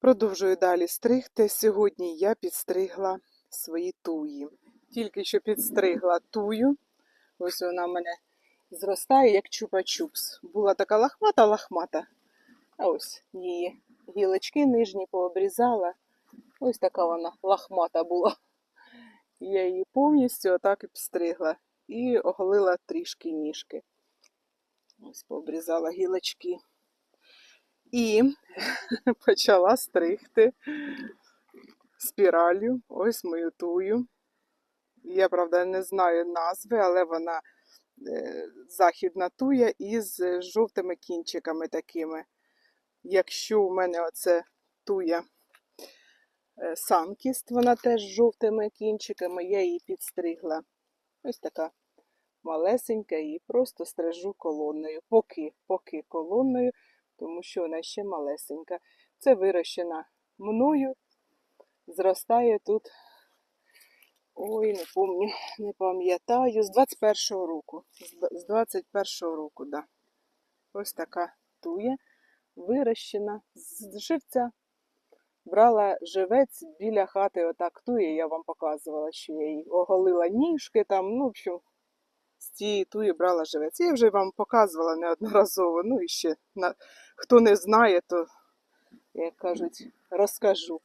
Продовжую далі стригти. Сьогодні я підстригла свої туї. Тільки що підстригла тую. Ось вона в мене зростає, як чупа-чупс. Була така лахмата-лахмата. А ось її гілочки нижні пообрізала. Ось така вона лахмата була. Я її повністю отак і підстригла. І оголила трішки ніжки. Ось пообрізала гілочки. І почала стригти спіралью. Ось мою тую. Я, правда, не знаю назви, але вона е, західна туя із жовтими кінчиками такими. Якщо у мене оце туя е, санкіст, вона теж з жовтими кінчиками, я її підстригла. Ось така малесенька і просто стрижу колонною. Поки, поки колонною, тому що вона ще малесенька. Це вирощена мною. Зростає тут. Ой, не пам'ятаю, не пам'ятаю. З 21-го року. З 21-го року, да. Ось така туя вирощена з живця. Брала живець біля хати, отак тує, я вам показувала, що я їй оголила ніжки там, ну, в общем, з цієї туї брала живець. Я вже вам показувала неодноразово. Ну і ще на... хто не знає, то, як кажуть, розкажу.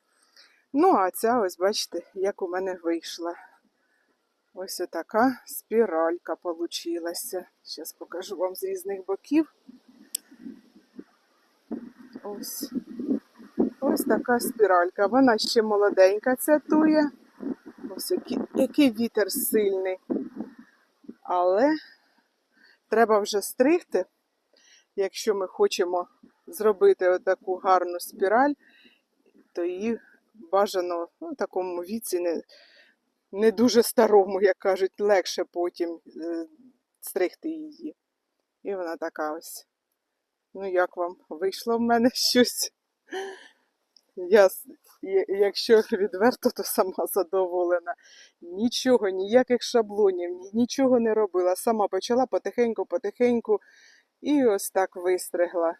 Ну, а ця, ось бачите, як у мене вийшла. Ось така спіралька получилася. Зараз покажу вам з різних боків. Ось. Ось така спіралька. Вона ще молоденька, ця туя. Ось який, який вітер сильний. Але треба вже стригти, якщо ми хочемо зробити отаку гарну спіраль, то її бажано ну, в такому віці, не, не дуже старому, як кажуть, легше потім е, стригти її. І вона така ось. Ну, як вам вийшло в мене щось? Я, якщо відверто, то сама задоволена. Нічого, ніяких шаблонів, нічого не робила. Сама почала потихеньку-потихеньку і ось так вистригла.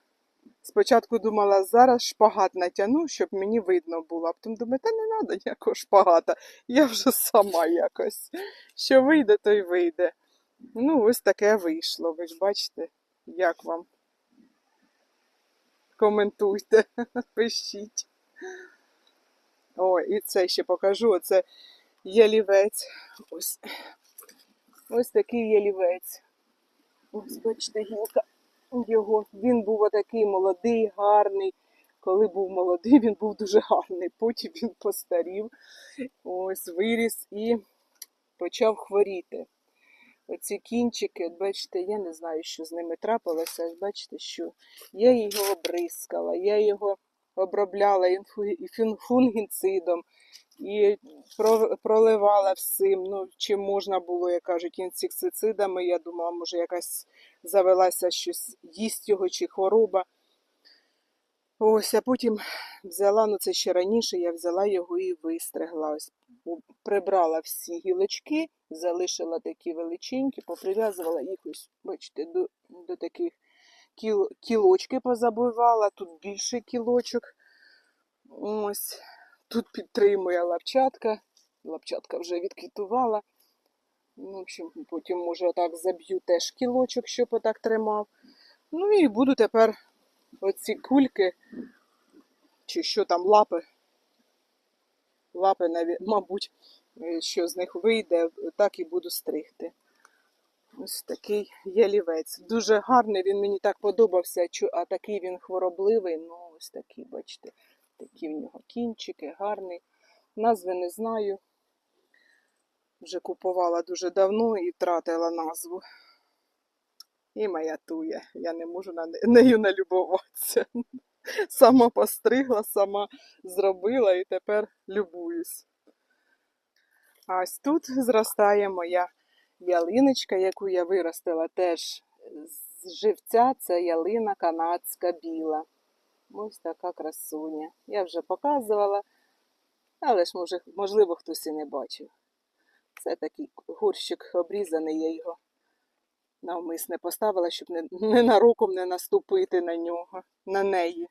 Спочатку думала, зараз шпагат натягну, щоб мені видно було. А потім думаю, та не треба ніякого шпагата. Я вже сама якось. Що вийде, то й вийде. Ну, ось таке вийшло. Ви ж бачите, як вам. Коментуйте, пишіть. О, і це ще покажу. Оце ялівець. Ось. Ось такий ялівець. Ось, бачите, гілка його. Він був отакий молодий, гарний. Коли був молодий, він був дуже гарний. Потім він постарів, ось виріс і почав хворіти. Оці кінчики, от бачите, я не знаю, що з ними трапилося. Бачите, що я його обрискала, я його обробляла фунгіцидом, і проливала всім. Ну, чим можна було, як кажуть, інсектицидами. Я думала, може, якась завелася щось, їсть його чи хвороба. Ось, а потім взяла, ну це ще раніше, я взяла його і вистригла. Ось прибрала всі гілочки, залишила такі величенькі, поприв'язувала їх ось, бачите, до, до таких кіл, кілочки позабивала, тут більше кілочок. Ось, тут підтримує лапчатка. Лапчатка вже відквітувала. Ну, в общем, потім, може, отак заб'ю теж кілочок, щоб отак тримав. Ну і буду тепер оці кульки, чи що там лапи. Лапи, наві- мабуть, е, що з них вийде, так і буду стригти. Ось такий ялівець. Дуже гарний, він мені так подобався, а такий він хворобливий. Ну, ось такий, бачите, такі в нього кінчики, гарний. Назви не знаю. Вже купувала дуже давно і втратила назву. І моя туя. Я не можу на нею налюбуватися. Сама постригла, сама зробила і тепер любуюсь. А ось тут зростає моя ялиночка, яку я виростила теж з живця. Це ялина канадська біла. Ось така красуня. Я вже показувала, але ж може, можливо хтось і не бачив. Це такий горщик обрізаний, я його навмисне поставила, щоб не, ненароком не наступити на нього, на неї,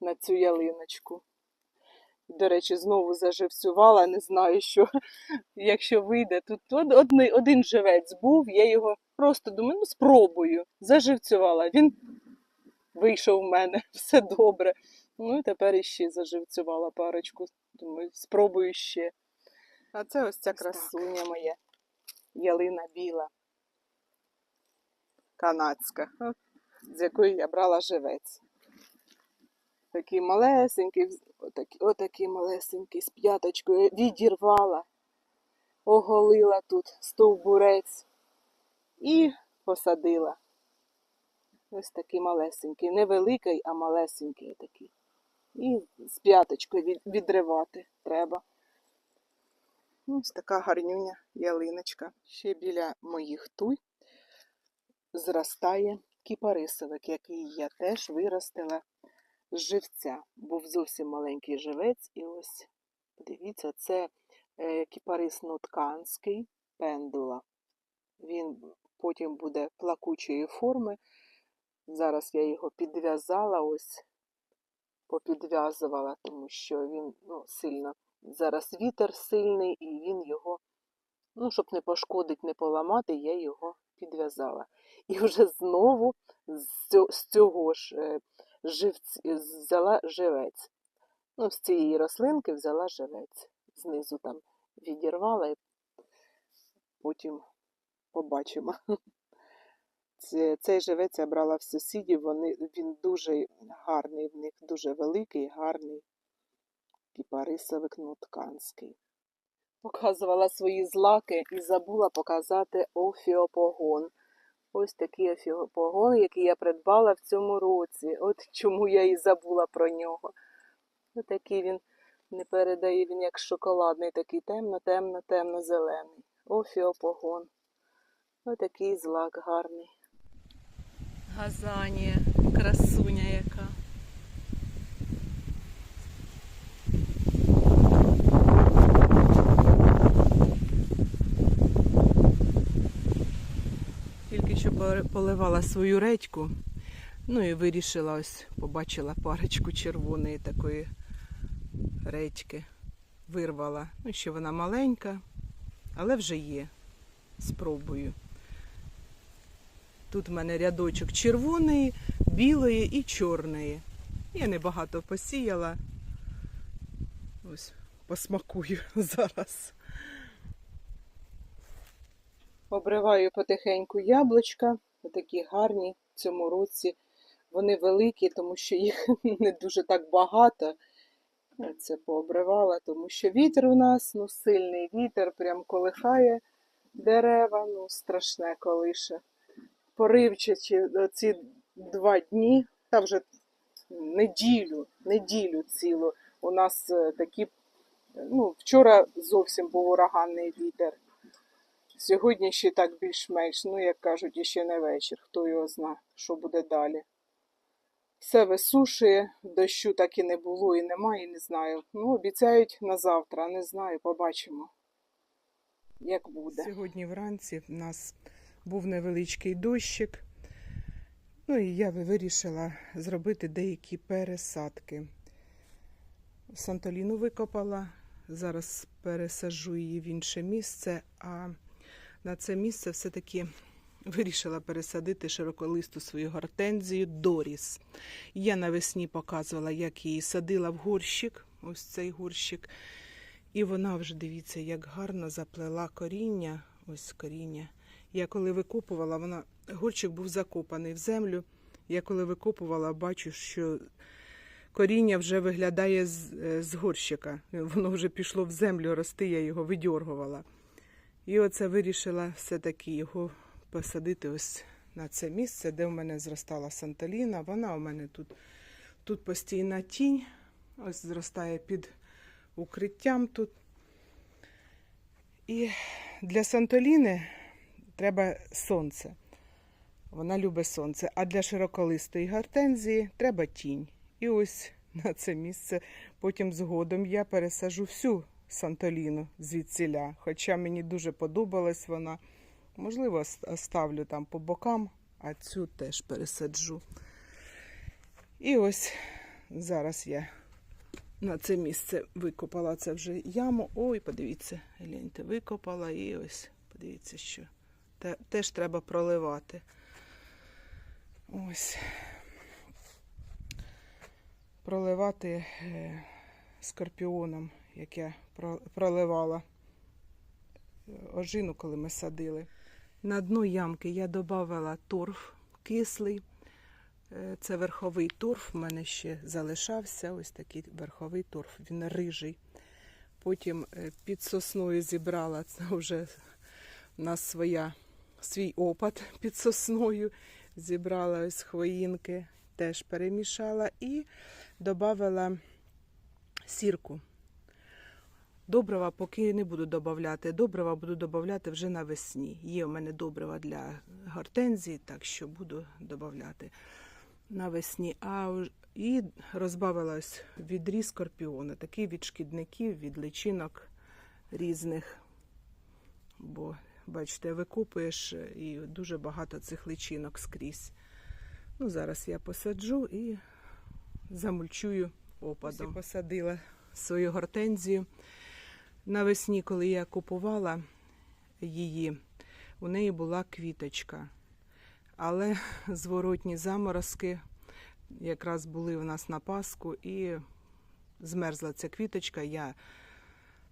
на цю ялиночку. До речі, знову заживцювала, не знаю, що якщо вийде. Тут од- один живець був, я його просто думаю, ну спробую. Заживцювала. Він вийшов в мене, все добре. Ну і тепер іще заживцювала парочку. Думаю, спробую ще. А це ось ця так. красуня моя. Ялина біла. Канадська, з якої я брала живець. Такий малесенький, отакий, отакий малесенький з п'яточкою відірвала, оголила тут стовбурець і посадила. Ось такий малесенький, невеликий, а малесенький такий. І з п'яточкою від- відривати треба. Ось така гарнюня ялиночка. Ще біля моїх туй зростає кіпарисовик, який я теж виростила живця. Був зовсім маленький живець, і ось, подивіться, це е, кіпарис нутканський пендула. Він потім буде плакучої форми. Зараз я його підв'язала, ось попідв'язувала, тому що він ну, сильно. Зараз вітер сильний, і він його, ну, щоб не пошкодить, не поламати, я його підв'язала. І вже знову з цього, з цього ж е, живць, взяла живець. Ну, з цієї рослинки взяла живець. Знизу там відірвала і потім побачимо. Це- Цей живець я брала в сусідів, вони, він дуже гарний, в них дуже великий, гарний кіпарисовик нутканський. Показувала свої злаки і забула показати офіопогон. Ось такий офіопогон, який я придбала в цьому році. От чому я і забула про нього. Ось такий він не передає, він як шоколадний, такий темно-темно, темно-зелений. Офіопогон. Ось такий злак гарний. Газанія, красуня яка. Тільки що поливала свою редьку. Ну і вирішила ось, побачила парочку червоної такої редьки. Вирвала. Ну, ще вона маленька, але вже є. Спробую. Тут в мене рядочок червоної, білої і чорної. Я небагато посіяла. Ось посмакую зараз. Обриваю потихеньку яблучка, такі гарні в цьому році. Вони великі, тому що їх не дуже так багато. Це пообривала, тому що вітер у нас, ну сильний вітер, прям колихає дерева, ну страшне колише. Поривчачи ці два дні, та вже неділю, неділю цілу. У нас е, такі, ну, вчора зовсім був ураганний вітер. Сьогодні ще так більш-менш, ну, як кажуть, іще не вечір. Хто його зна, що буде далі. Все висушує, дощу так і не було, і немає, і не знаю. Ну, обіцяють на завтра, не знаю, побачимо, як буде. Сьогодні вранці в нас був невеличкий дощик. Ну і я вирішила зробити деякі пересадки. Сантоліну викопала, зараз пересаджу її в інше місце, а на це місце все-таки вирішила пересадити широколисту свою гортензію Доріс. Я навесні показувала, як її садила в горщик, ось цей горщик. І вона вже, дивіться, як гарно заплела коріння. Ось коріння. Я коли викопувала, вона горщик був закопаний в землю. Я коли викопувала, бачу, що коріння вже виглядає з, е, з горщика. Воно вже пішло в землю рости, я його видьоргувала. І оце вирішила все-таки його посадити ось на це місце, де в мене зростала Санталіна. Вона у мене тут, тут постійна тінь, ось зростає під укриттям тут. І для Сантоліни треба сонце. Вона любить сонце. А для широколистої гортензії треба тінь. І ось на це місце потім згодом я пересажу всю Сантоліну звідсіля. Хоча мені дуже подобалась вона. Можливо, оставлю там по бокам, а цю теж пересаджу. І ось зараз я на це місце викопала це вже яму. Ой, подивіться, гляньте, викопала і ось, подивіться, що. Теж треба проливати. Ось. Проливати е, скорпіоном, як я проливала е, ожину, коли ми садили. На дно ямки я додавала торф кислий. Е, Це верховий торф, в мене ще залишався. Ось такий верховий торф, він рижий. Потім е, під сосною зібрала це вже у нас своя, свій опад під сосною. Зібрала ось хвоїнки, теж перемішала і додала сірку. Добрива поки не буду додавати. Добрива буду додавати вже навесні. Є у мене добрива для гортензії, так що буду додавати навесні. А і розбавила ось відріз скорпіона, такий від шкідників, від личинок різних. Бо, бачите, викопуєш е, і дуже багато цих личинок скрізь. Ну, зараз я посаджу і замульчую опадом. Ось я посадила свою гортензію. Навесні, коли я купувала її, у неї була квіточка. Але зворотні заморозки якраз були у нас на Пасху і змерзла ця квіточка. Я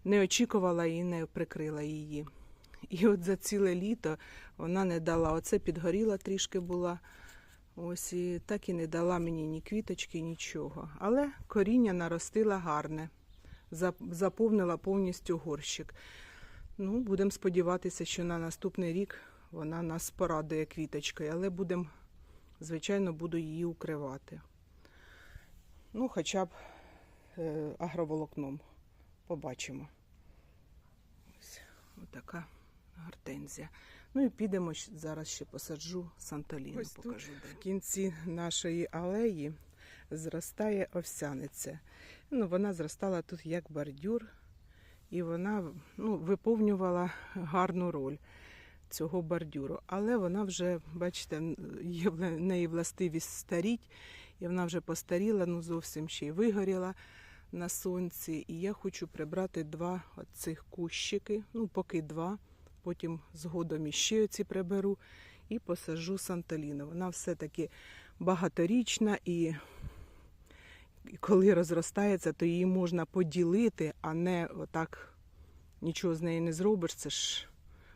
не очікувала і не прикрила її. І от за ціле літо вона не дала. Оце підгоріла трішки була. Ось і так і не дала мені ні квіточки, нічого. Але коріння наростила гарне, заповнила повністю горщик. Ну, будемо сподіватися, що на наступний рік вона нас порадує квіточкою, але будемо, звичайно, буду її укривати. Ну, хоча б е, агроволокном. Побачимо. Ось така гортензія. Ну і підемо зараз ще посаджу Санталіну. Ось тут покажу. В кінці нашої алеї зростає овсяниця. Ну, вона зростала тут як бордюр, і вона ну, виповнювала гарну роль цього бордюру. Але вона вже, бачите, є в неї властивість старіть, і вона вже постаріла, ну зовсім ще й вигоріла на сонці. І я хочу прибрати два цих кущики, ну поки два, потім згодом іще ці приберу і посаджу Санталіну. Вона все-таки багаторічна і. Коли розростається, то її можна поділити, а не отак нічого з неї не зробиш. Це ж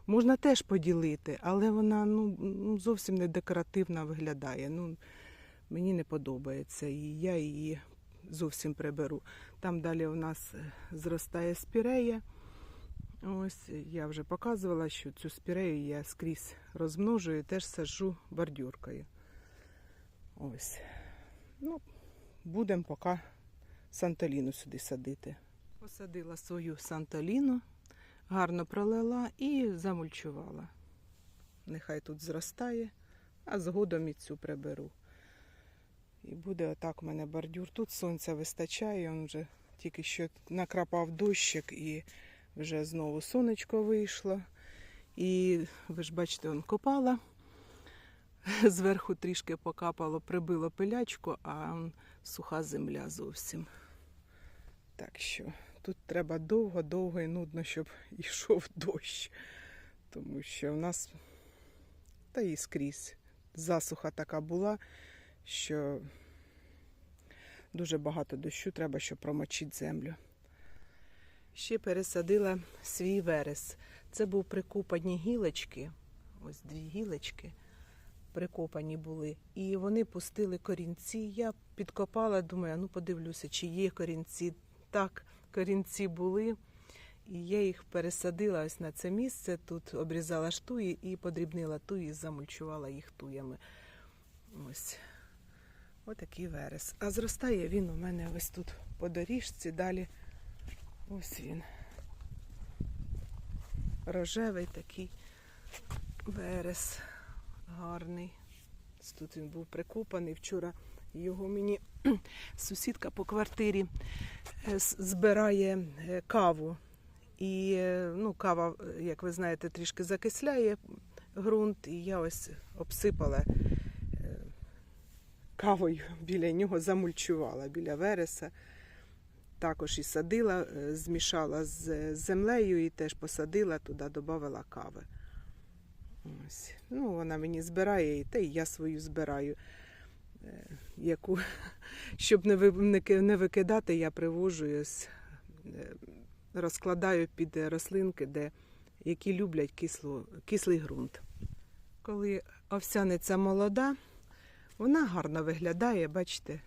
можна теж поділити, але вона ну, ну, зовсім не декоративна виглядає. Ну, мені не подобається, і я її зовсім приберу. Там далі у нас е, зростає спірея. Ось я вже показувала, що цю спірею я скрізь розмножую, теж саджу бордюркою. Ось. Ну, будемо поки Санталіну сюди садити. Посадила свою Санталіну, гарно пролила і замульчувала. Нехай тут зростає, а згодом і цю приберу. І буде отак у мене бордюр. Тут сонця вистачає, він вже тільки що накрапав дощик і вже знову сонечко вийшло. І ви ж бачите, он копала. Зверху трішки покапало, прибило пилячку, а суха земля зовсім. Так що тут треба довго-довго і нудно, щоб йшов дощ. Тому що в нас та і скрізь засуха така була, що дуже багато дощу треба, щоб промочити землю. Ще пересадила свій верес. Це був прикопані гілочки, ось дві гілочки прикопані були. І вони пустили корінці. Я підкопала, думаю, ну подивлюся, чи є корінці. Так, корінці були. І я їх пересадила ось на це місце. Тут обрізала штуї і подрібнила туї, замульчувала їх туями. Ось. Отакий верес. А зростає він у мене ось тут по доріжці, далі ось він. Рожевий такий верес гарний. Тут він був прикопаний. Вчора його мені сусідка по квартирі е, збирає е, каву. І е, ну, кава, як ви знаєте, трішки закисляє ґрунт, і я ось обсипала кавою біля нього, замульчувала біля вереса. також і садила, змішала з землею і теж посадила, туди додавала кави. Ось. Ну, вона мені збирає, і та й я свою збираю. Яку, щоб не, ви- не ки- не викидати, я привожу е, розкладаю під рослинки, де, які люблять кислу, кислий ґрунт. Коли овсяниця молода, вона гарно виглядає, бачите.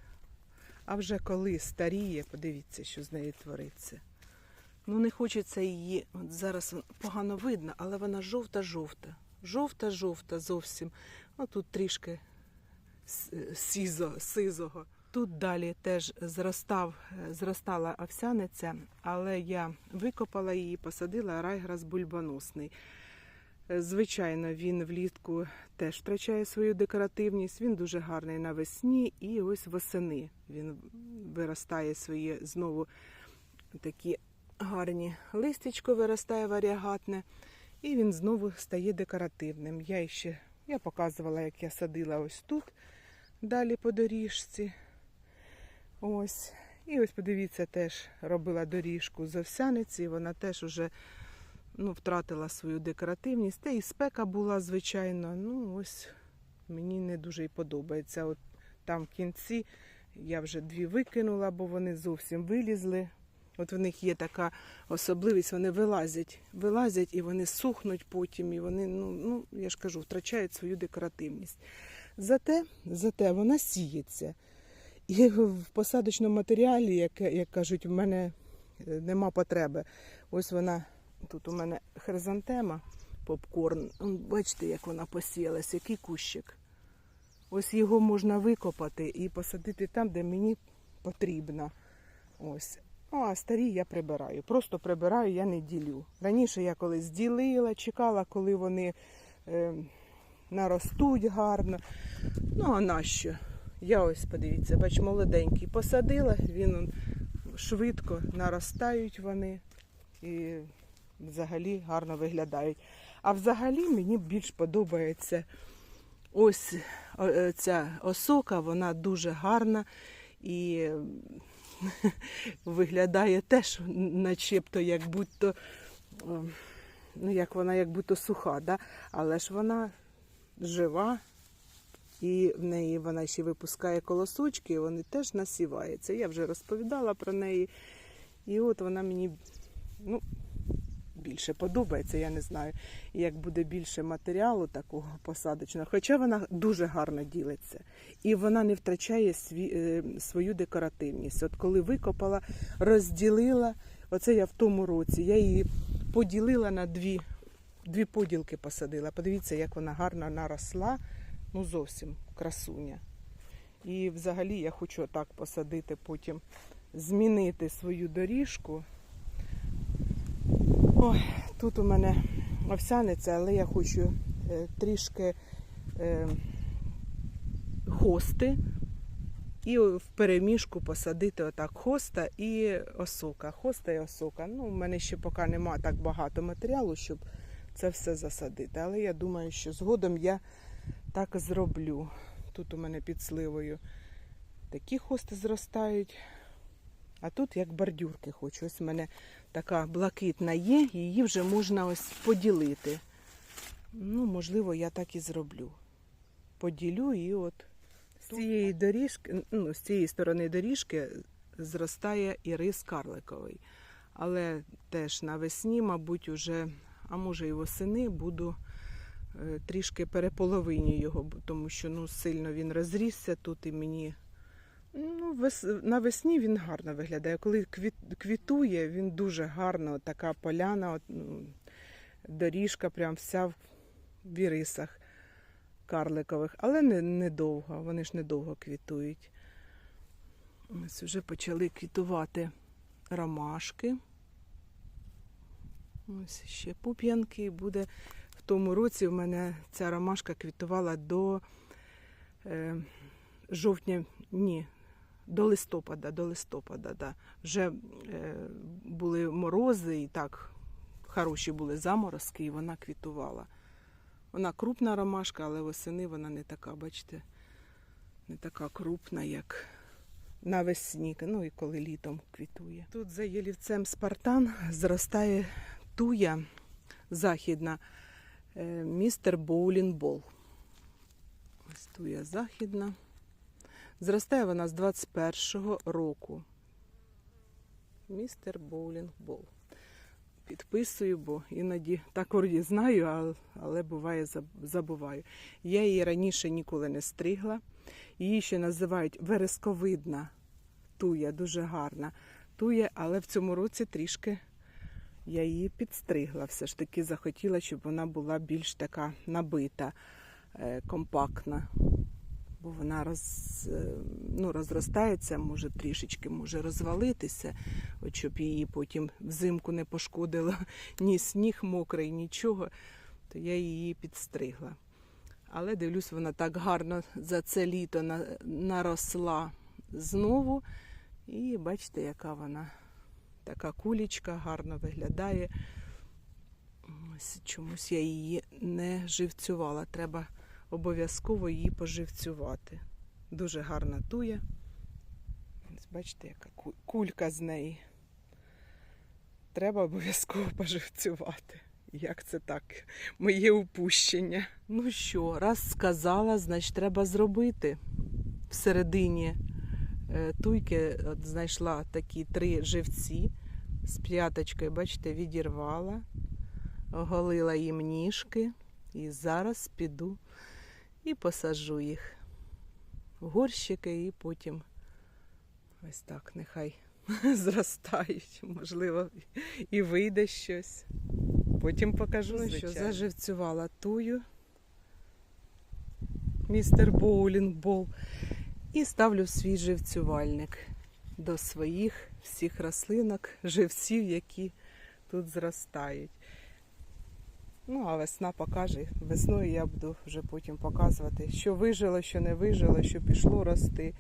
А вже коли старіє, подивіться, що з нею твориться. Ну, не хочеться її. От зараз погано видно, але вона жовта-жовта. Жовта-жовта зовсім. Отут трішки сізо, сизого. Тут далі теж зростав, зростала овсяниця, але я викопала її, посадила райграс бульбоносний. Звичайно, він влітку теж втрачає свою декоративність. Він дуже гарний навесні і ось восени він виростає свої знову такі гарні листячко виростає варіагатне, і він знову стає декоративним. Я ще я показувала, як я садила ось тут, далі по доріжці. Ось. І ось подивіться, теж робила доріжку з овсяниці, вона теж уже ну, втратила свою декоративність. Та і спека була, звичайно. Ну, ось мені не дуже і подобається. От там в кінці я вже дві викинула, бо вони зовсім вилізли. От в них є така особливість, вони вилазять, вилазять і вони сухнуть потім, і вони, ну, ну я ж кажу, втрачають свою декоративність. Зате, зате вона сіється. І в посадочному матеріалі, як, як кажуть, в мене е, нема потреби. Ось вона, тут у мене хризантема, попкорн. Бачите, як вона посіялась, який кущик. Ось його можна викопати і посадити там, де мені потрібно. Ось. Ну, а старі я прибираю. Просто прибираю, я не ділю. Раніше я колись ділила, чекала, коли вони е, наростуть гарно. Ну, а нащо? Я ось подивіться, бач, молоденький посадила, він швидко наростають вони і взагалі гарно виглядають. А взагалі мені більш подобається ось е, ця осока, вона дуже гарна і виглядає теж начебто, як будто, о, ну, як вона як будто суха, да? але ж вона жива, і в неї вона ще випускає колосочки, і вони теж насіваються. Я вже розповідала про неї. І от вона мені ну, більше подобається, я не знаю, як буде більше матеріалу такого посадочного. Хоча вона дуже гарно ділиться. І вона не втрачає сві, е, свою декоративність. От коли викопала, розділила, оце я в тому році, я її поділила на дві, дві поділки посадила. Подивіться, як вона гарно наросла. Ну, зовсім красуня. І взагалі я хочу отак посадити, потім змінити свою доріжку. Ой, тут у мене овсяниця, але я хочу е, трішки е, хости і в переміжку посадити отак хоста і осока. Хоста і осока. Ну, у мене ще поки нема так багато матеріалу, щоб це все засадити. Але я думаю, що згодом я так зроблю. Тут у мене під сливою такі хости зростають. А тут як бордюрки хочу. Ось у мене така блакитна є, її вже можна ось поділити. Ну, можливо, я так і зроблю. Поділю і от з цієї доріжки, ну, з цієї сторони доріжки зростає і рис карликовий. Але теж навесні, мабуть, уже, а може і восени буду е, трішки переполовиню його, тому що ну, сильно він розрісся тут і мені. Ну, вес... навесні він гарно виглядає. Коли квіт... квітує, він дуже гарно, така поляна, от, ну, доріжка прям вся в в ірисах карликових, але не, недовго, вони ж недовго квітують. Ось вже почали квітувати ромашки. Ось ще пуп'янки. Буде в тому році в мене ця ромашка квітувала до е, жовтня, ні, до листопада, до листопада, да. Вже е, були морози і так хороші були заморозки, і вона квітувала. Вона крупна ромашка, але восени вона не така, бачите, не така крупна, як навесні, ну і коли літом квітує. Тут за ялівцем Спартан зростає туя західна, е, містер Боулінбол. Туя західна. Зростає вона з 21-го року. Містер Боулінг-Бол. Підписую, бо іноді так вроді знаю, але буває забуваю. Я її раніше ніколи не стригла. Її ще називають вересковидна туя, дуже гарна туя, але в цьому році трішки я її підстригла. Все ж таки захотіла, щоб вона була більш така набита, е, компактна бо вона роз, е, ну, розростається, може трішечки може розвалитися, от щоб її потім взимку не пошкодило ні сніг мокрий, нічого, то я її підстригла. Але дивлюсь, вона так гарно за це літо наросла знову. І бачите, яка вона така кулічка, гарно виглядає. Ось чомусь я її не живцювала. Треба обов'язково її поживцювати. Дуже гарна туя. Ось Бачите, яка кулька з неї. Треба обов'язково поживцювати. Як це так? Моє упущення. Ну що, раз сказала, значить треба зробити. Всередині туйки от знайшла такі три живці з п'яточкою, бачите, відірвала, оголила їм ніжки. І зараз піду і посаджу їх в горщики, і потім ось так нехай зростають. Можливо, і вийде щось. Потім покажу, ну, що заживцювала тую містер Боулінгбол. І ставлю свій живцювальник до своїх всіх рослинок, живців, які тут зростають. Ну, а весна покаже. Весною я буду вже потім показувати, що вижило, що не вижило, що пішло рости.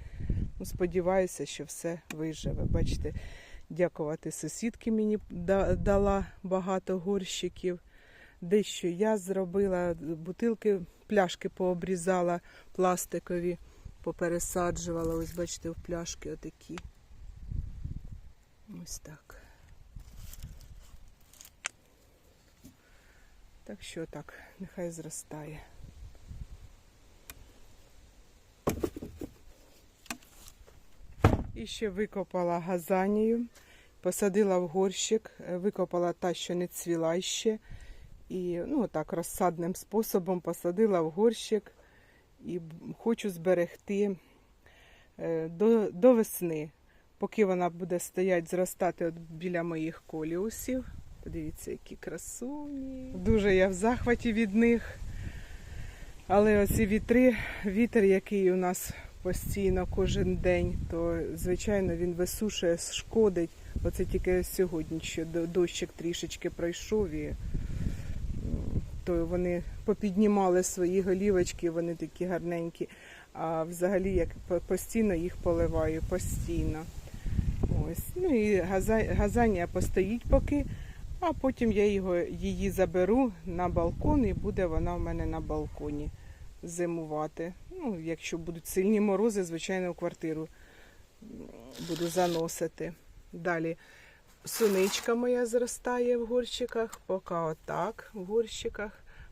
Ну, сподіваюся, що все виживе. Бачите, дякувати сусідки мені дала багато горщиків. Дещо я зробила, бутилки, пляшки пообрізала пластикові, попересаджувала. Ось бачите, в пляшки отакі. Ось так. Так що так, нехай зростає. І ще викопала газанію, посадила в горщик, е, викопала та, що не цвіла ще. І ну, так розсадним способом посадила в горщик і хочу зберегти е, до, до весни, поки вона буде стояти, зростати от біля моїх коліусів. Подивіться, які красуні. Дуже я в захваті від них. Але оці вітри, вітер, який у нас постійно кожен день, то звичайно він висушує, шкодить. Оце тільки сьогодні ще до- дощик трішечки пройшов і то вони попіднімали свої голівочки, вони такі гарненькі. А взагалі як постійно їх поливаю, постійно. Ось. Ну і газа- газанія постоїть поки, а потім я його, її заберу на балкон і буде вона в мене на балконі зимувати. Ну, якщо будуть сильні морози, звичайно, в квартиру буду заносити. Далі суничка моя зростає в горщиках, поки отак в горщиках.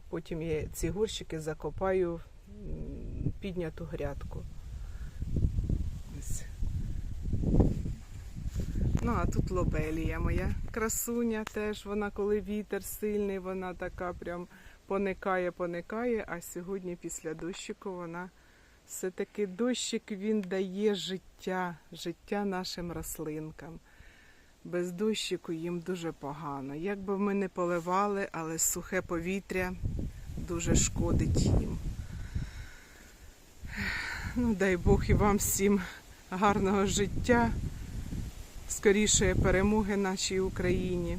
Потім я ці горщики закопаю в підняту грядку. Ось. Ну, а тут лобелія моя красуня теж. Вона, коли вітер сильний, вона така прям поникає, поникає. А сьогодні після дощику вона все-таки дощик він дає життя, життя нашим рослинкам. Без дощику їм дуже погано. Як би ми не поливали, але сухе повітря дуже шкодить їм. Ну, дай Бог і вам всім гарного життя, скорішої перемоги нашій Україні.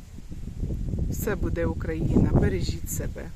Все буде Україна. Бережіть себе.